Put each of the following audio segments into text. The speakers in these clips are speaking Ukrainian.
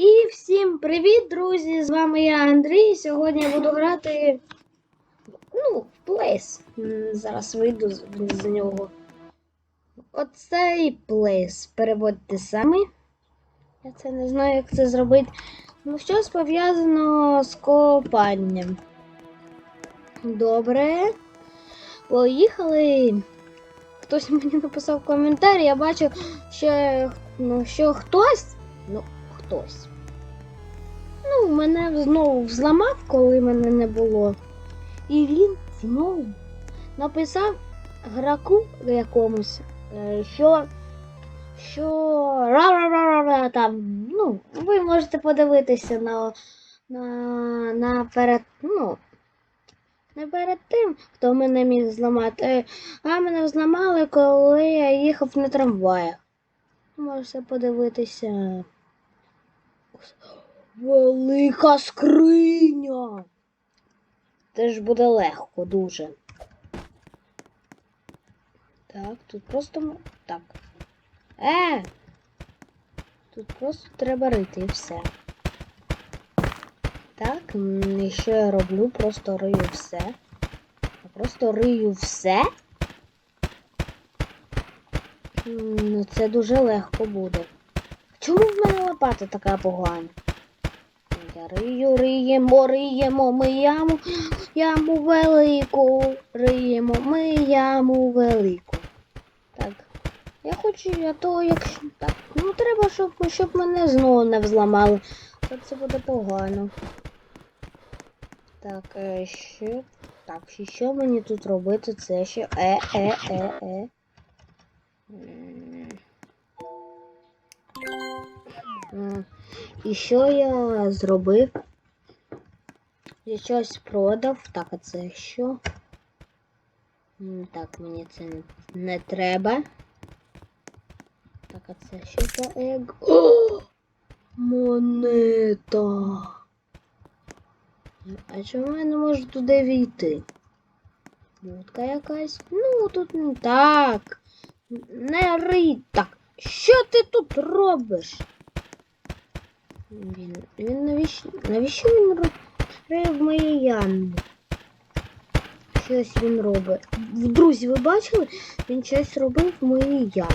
І всім привіт, друзі! З вами я Андрій. Сьогодні я буду грати ну, в Place. Зараз вийду з, з нього. Оцей Place. Переводьте самі. Я це не знаю, як це зробити. Ну, щось пов'язано з копанням. Добре. Поїхали. Хтось мені написав коментар, я бачу, що, ну, що хтось. Ну, хтось. Ну, мене знову взламав, коли мене не було. І він знову написав граку якомусь, е, що. Що ра-ра-ра-ра там. Ну, ви можете подивитися на, на, на перед. Ну, не перед тим, хто мене міг зламати. А мене зламали, коли я їхав на трамваях. Можете подивитися. Велика скриня. Це ж буде легко дуже. Так, тут просто. Так. Е! Тут просто треба рити і все. Так, і що я роблю? Просто рию все. Просто рию все. Ну, це дуже легко буде. Чому в мене лопата така погана? Рию, риємо, риємо, ми яму, яму велику, риємо, ми яму велику. Так. Я хочу, я то, якщо. Так, ну треба, щоб, щоб мене знову не взламали. То це буде погано. Так, е. Так, що мені тут робити? Це ще. Е, е, е, е. І що я зробив? Я щось продав. Так, а це що? Так, мені це не, треба. Так, а це що за ег? О! Монета. А чому я не можу туди війти? Будка якась? Ну, тут не так. Не рий так. Що ти тут робиш? Він, він навіщо, навіщо він ро- риє в моїй ямі? Щось він робить. Друзі, ви бачили? Він щось робив в моїй ямі.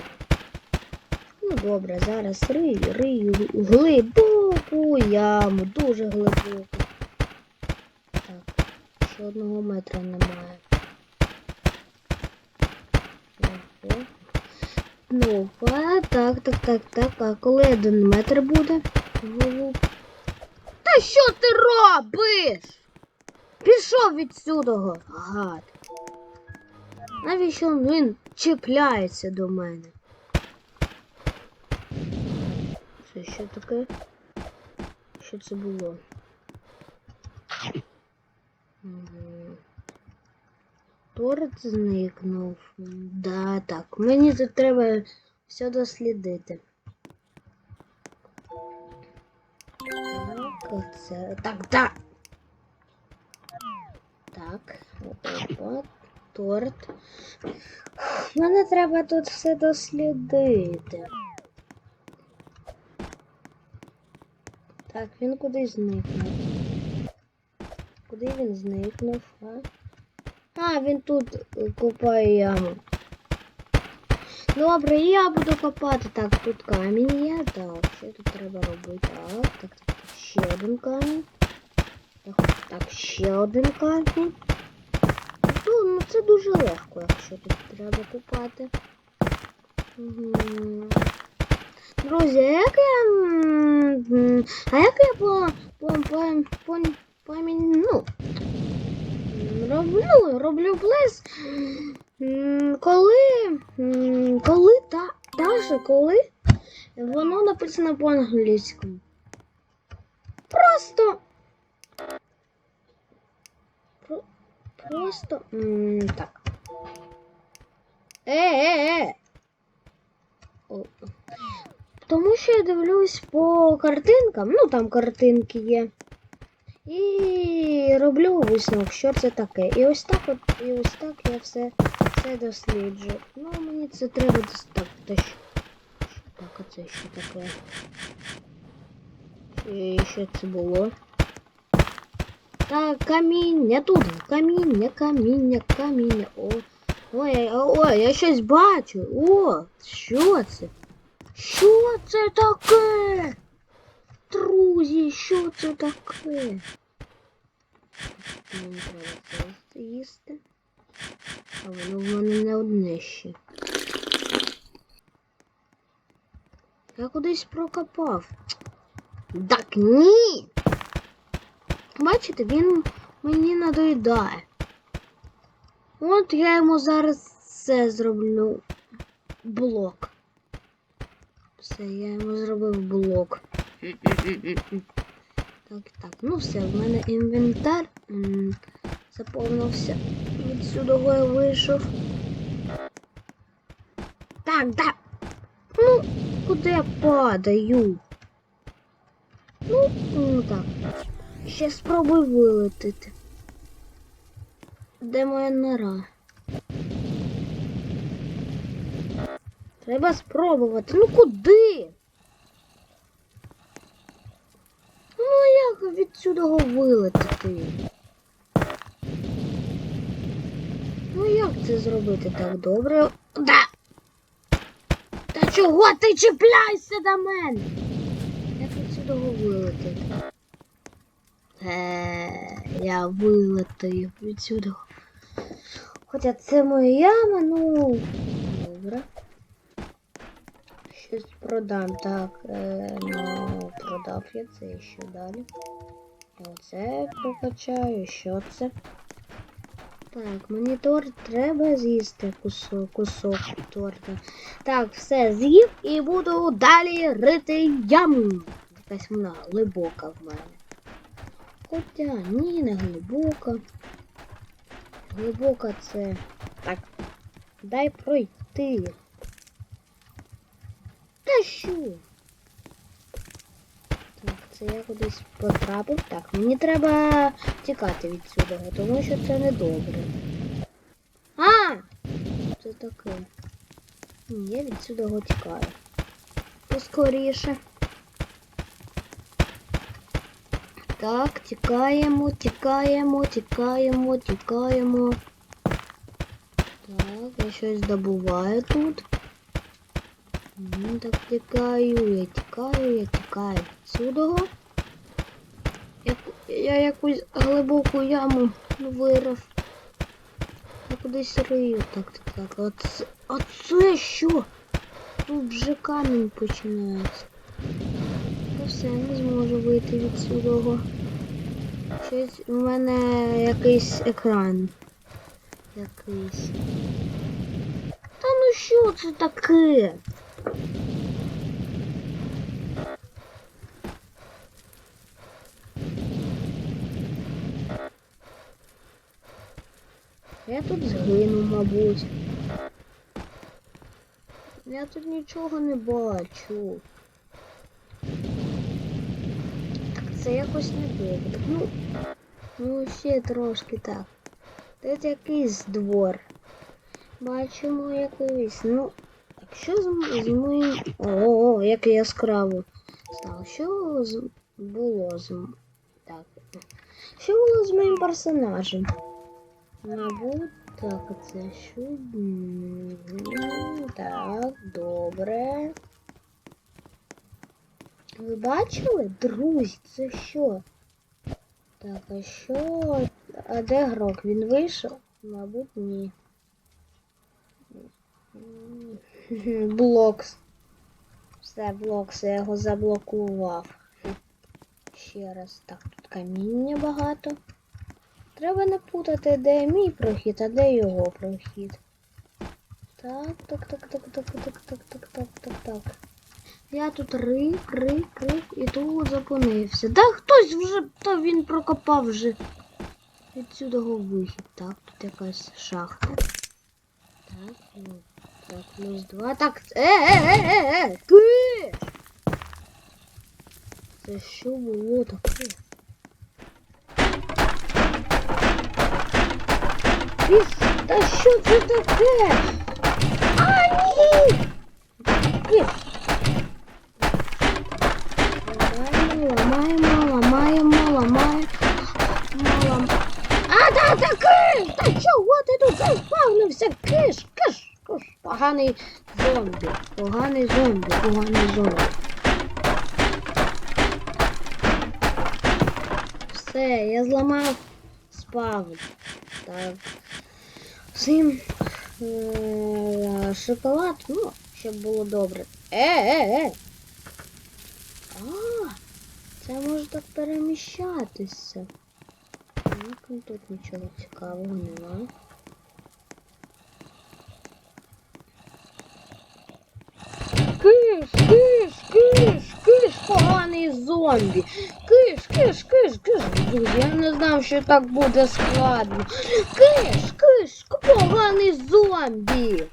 Ну добре, зараз рию, рию глибоку яму, дуже глибоку. Так, ще одного метра немає. Ого. Ну, так, так, так, так. А коли один метр буде? Голуб. Та що ти робиш? Пішов відсюди, гад. Навіщо він чіпляється до мене? Це що таке? Що це було? Торт зникнув. Да, так. Мені тут треба все дослідити. Оце. Так, так. Так. Опа, торт. Мене треба тут все дослідити. Так, він кудись зникнув. Куди він зникнув, а? А, він тут е, копає яму. Добре, я буду копати. Так, тут камінь є. Так, що тут треба робити? Так, так, так, ще один камінь. Так, так, ще один камінь. Ну, ну це дуже легко, якщо тут треба копати. Мгм. Друзі, а як я. А як я по. по. по. по. пам'ять. Ну. Роблю, роблю плес. Коли. Коли та. Даже коли воно написано по-англійському. Просто. Просто. Так. Е-е-е. Тому що я дивлюсь по картинкам, ну там картинки є. І роблю висновок, що це таке. І ось так от, і ось так я все, все досліджую. Ну, мені це треба дос- так, а це що таке? І що це було? Так, каміння тут, каміння, каміння, каміння. О, ой, ой, я щось бачу. О, що це? Що це таке? Друзі, що це таке? Мені треба це з'їсти. А воно в мене не одне ще. Я кудись прокопав. Так ні. Бачите, він мені надоїдає. От я йому зараз це зроблю. Блок. Все, я йому зробив блок. Так, так, ну все, в мене інвентар заповнився. Відсюди я вийшов. Так, так. Ну, куди я падаю? Ну, ну так. Ще спробуй вилетити. Де моя нора? Треба спробувати. Ну куди? Ну як відсюди вилетити? Ну як це зробити так добре? Да! Та чого ти чіпляйся до мене? Вилетити? Е, я вилетаю відсюди. Хоча це моя яма, ну. Добре. Щось продам. Так, е, ну, продав я це що далі. Оце прокачаю, що це? Так, мені торт треба з'їсти кусок, кусок торта. Так, все, з'їв і буду далі рити яму. Якась вона глибока в мене. Хоча ні, не глибока. Глибока це. Так. Дай пройти. Та що? Так, це я кудись потрапив. Так, мені треба тікати від сюди, тому що це не добре. А! Це таке. Ні, я від сюди тікаю. Поскоріше. Так, тікаємо, тікаємо, тікаємо, тікаємо. Так, я щось добуваю тут. Ну, так тікаю, я тікаю, я тікаю відсюди. Я, я якусь глибоку яму вирив. Я кудись рию. Так, так, так. Оце, оце що? Тут вже камінь починається. Все, не зможу вийти від сюди. Щось у мене якийсь екран. Якийсь. Та ну що це таке? Я тут згину, мабуть. Я тут нічого не бачу. Так це якось не добре. Ну, ну ще трошки так. Тут якийсь двор. Бачимо якийсь. Ну, так що з, з моїм... О, як яскраво стало. Що з... було з... Так. Що було з моїм персонажем? Мабуть, так, це що? Так, добре. Ви бачили? Друзі, це що? Так, а що? А де грок? Він вийшов? Мабуть, ні. Блокс. Все, блокс, я його заблокував. Ще раз. Так, тут каміння багато. Треба не путати, де мій прохід, а де його прохід. Так, так, так, так, так, так, так, так, так, так, так. Я тут рив, рив, рив і тут зупинився. Да хтось вже, то він прокопав вже. Відсюди вихід. Так, тут якась шахта. Так, ну, так, плюс два. Так, е, е, е, е, е! Це що було таке? Піс, та що це таке? А, ні! Піс. Ти тут заспавнився? Киш, киш, киш. Поганий зомбі. Поганий зомбі, поганий зомбі. Все, я зламав спавн. Так. Всім е, шоколад, ну, щоб було добре. Е, е, е. А, це може так переміщатися. Ну тут нічого цікавого немає. Киш, киш, киш, киш, поганий зомбі. Киш, киш, киш, киш. Друзі, я не знав, що так буде складно. Киш, киш, поганий зомбі.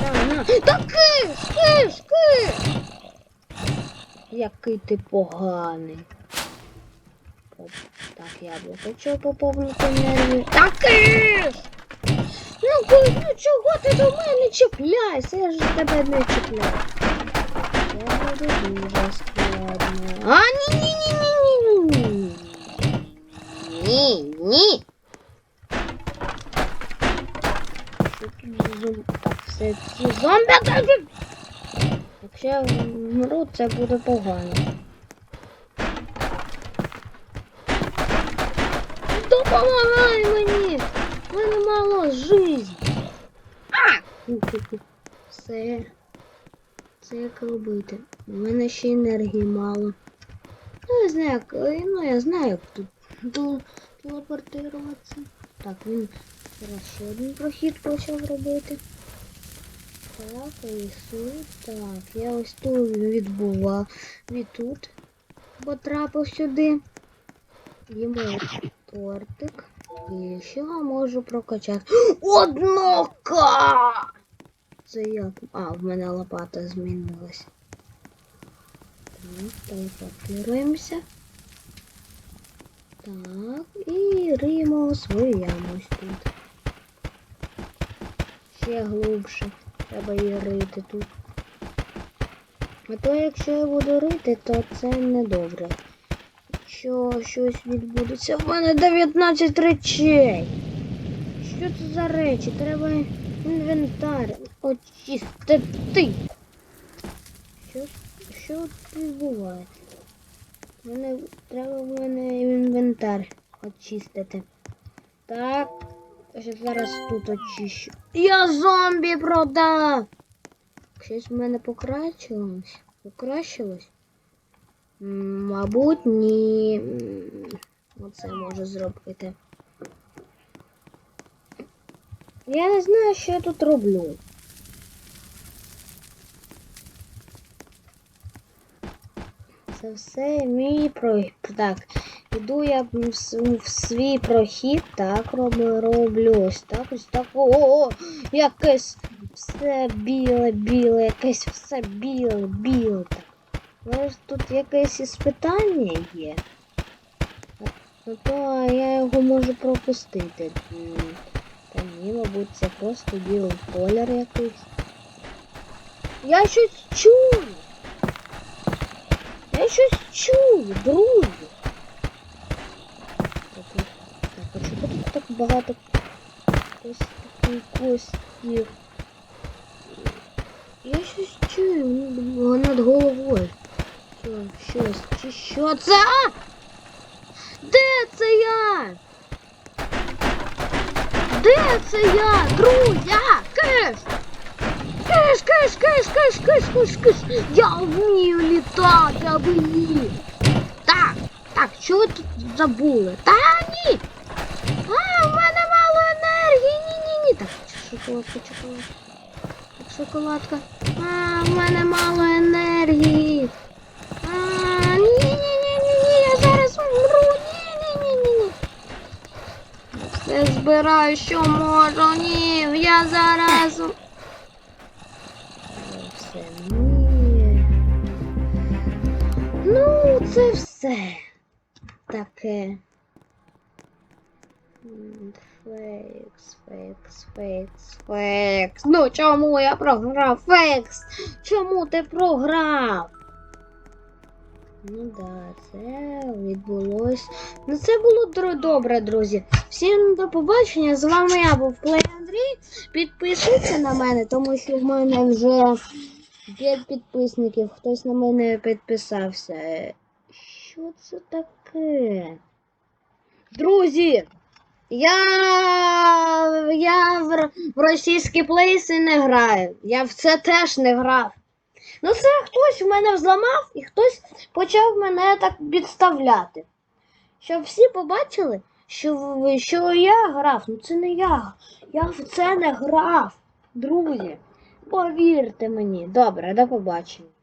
На, на. Та киш, киш, киш. Який ти поганий. Так, яблуко, чого поповнити нервів? Та киш! Ну, ну чого ти до мене чіпляєшся? Я ж тебе не чіпляю. Буде дуже складно. А, ні, ні, ні, ні, ні, ні. Ні, ні. Що тут за зомбі? Так, все ці так, так. Якщо я вмру, це буде погано. Допомагай мені! У мене мало. А! Все. Це як робити. У мене ще енергії мало. Ну, я знаю, як, е, ну, я знаю, як тут тел- телепортуватися. Так, він зараз ще один прохід почав робити. Так, сюди. Так, я ось тут відбував. Від тут потрапив сюди. Їмо тортик. І я можу прокачати? Однока! Це? А, в мене лопата змінилась. Так, телепортуємося. Так, і риємо свою яму тут. Ще глибше. Треба її рити тут. А то якщо я буду рити, то це не добре. Що щось відбудеться. В мене 19 речей. Що це за речі? Треба інвентар очистити. Що, що тут відбувається? Мене треба в мене інвентар очистити. Так. Я зараз тут очищу. Я зомбі продав! Щось в мене покращилось. Покращилось? Мабуть, ні. Оце можу зробити. Я не знаю, що я тут роблю. Це все мій прохід. Так, іду я в, свій прохід, так роблю, роблю ось так, ось так. О, якесь все біле, біле, якесь все біле, біле. Так. Ж тут якесь іспитання є. Ну то я його можу пропустити. Та ні, мабуть, це просто білий колір якийсь. Я щось чую. Я щось чую, друзі. Так, і- так, а чого тут так багато костей, костів? Я щось чую ну, над головою. Що, щось, чи що це? А! Де це я? Де це я? Киш, киш, киш, киш. Я вмію літати, а ви ні. Так, так, що ви тут забули? Та ні! А, в мене мало енергії. Ні-ні-ні. Так, шоколадка, шоколадка. Так, шоколадка. А, в мене мало енергії. А, ні-ні-ні-ні-ні, я зараз умру. Ні-ні-ні-ні. Все збираю, що можу. Ні, я зараз. у- Ну, це все. Таке. Фейкс, фейкс, фейкс, фейкс. Ну чому я програв? Фейкс! Чому ти програв? Ну да, це відбулось. Ну це було добре, друзі. Всім до побачення. З вами я був Плей Андрій. Підписуйся на мене, тому що в мене вже 5 підписників. Хтось на мене підписався. Що це таке? Друзі! Я, я в, російські плейси не граю. Я в це теж не грав. Ну це хтось в мене взламав і хтось почав мене так підставляти. Щоб всі побачили, що, що я грав. Ну це не я. Я в це не грав. Друзі, повірте мені. Добре, до побачення.